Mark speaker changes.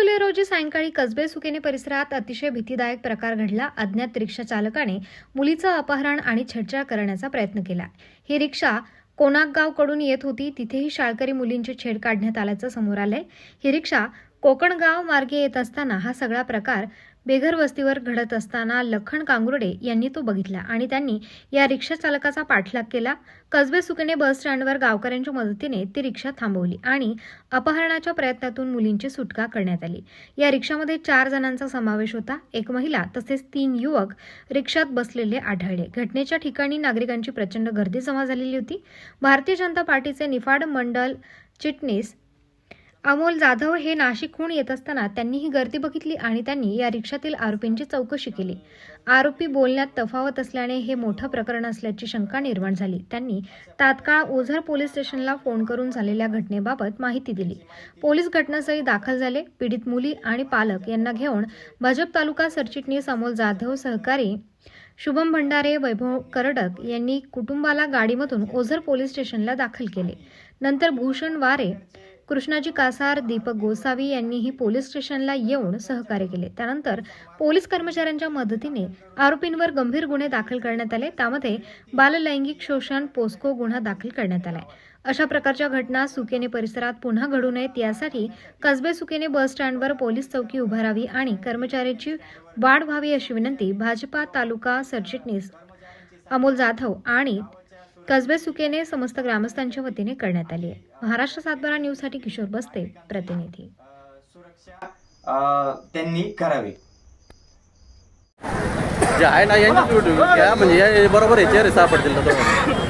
Speaker 1: जुलै रोजी सायंकाळी कसबे सुकेने परिसरात अतिशय भीतीदायक प्रकार घडला. अज्ञात रिक्षा चालकाने मुलीचं अपहरण आणि छेडछाड करण्याचा प्रयत्न केला. ही रिक्षा कोनाकगावकडून येत होती तिथेही शाळकरी मुलींची छेड काढण्यात आल्याचं समोर आलंय. ही रिक्षा कोकणगाव मार्गे येत असताना हा सगळा प्रकार बेघर वस्तीवर घडत असताना लखन कांगुर्डे यांनी तो बघितला आणि त्यांनी या रिक्षा चालकाचा पाठलाग केला. कसबे सुकेने बस स्टँडवर गावकऱ्यांच्या मदतीने ती रिक्षा थांबवली आणि अपहरणाच्या प्रयत्नातून मुलींची सुटका करण्यात आली. या रिक्षामध्ये चार जणांचा समावेश होता. एक महिला तसेच तीन युवक रिक्षात बसलेले आढळले. घटनेच्या ठिकाणी नागरिकांची प्रचंड गर्दी जमा झालेली होती. भारतीय जनता पार्टीचे निफाड मंडल चिटणीस अमोल जाधव हे नाशिकहून येत असताना त्यांनी ही गर्दी बघितली आणि त्यांनी या रिक्षातील आरोपींची चौकशी केली. आरोपी बोलण्यात तफावत असल्याने हे मोठं प्रकरण असल्याची शंका निर्माण झाली. त्यांनी तात्काळ ओझर पोलीस स्टेशनला फोन करून झालेल्या घटनेबाबत माहिती दिली. पोलीस घटनास्थळी दाखल झाले. पीडित मुली आणि पालक यांना घेऊन भाजप तालुका सरचिटणीस अमोल जाधव सहकारी शुभम भंडारे वैभव करडक यांनी कुटुंबाला गाडीमधून ओझर पोलीस स्टेशनला दाखल केले. नंतर भूषण वारे कृष्णाजी कासार दीपक गोसावी यांनीही पोलीस स्टेशनला येऊन सहकार्य केले. त्यानंतर पोलीस कर्मचाऱ्यांच्या मदतीने आरोपींवर गंभीर गुन्हे दाखल करण्यात आले. त्यामध्ये बाललैंगिक शोषण पोस्को गुन्हा दाखल करण्यात आलाय. अशा प्रकारच्या घटना सुकेने परिसरात पुन्हा घडू नयेत. यासाठी कसबे सुकेने बस स्टँडवर पोलीस चौकी उभारावी आणि कर्मचाऱ्याची वाढ व्हावी अशी विनंती भाजपा तालुका सरचिटणीस अमोल जाधव आणि कसबे सुकेने समस्त ग्रामस्थांच्या वतीने करण्यात आली आहे. महाराष्ट्र सातबारा न्यूजसाठी किशोर बस्ते प्रतिनिधी.
Speaker 2: त्यांनी करावी.
Speaker 3: जे आहे ना यांची व्हिडिओ घ्या. म्हणजे या बरोबर आहे. चेहरे सापडतील ना तुम्हाला.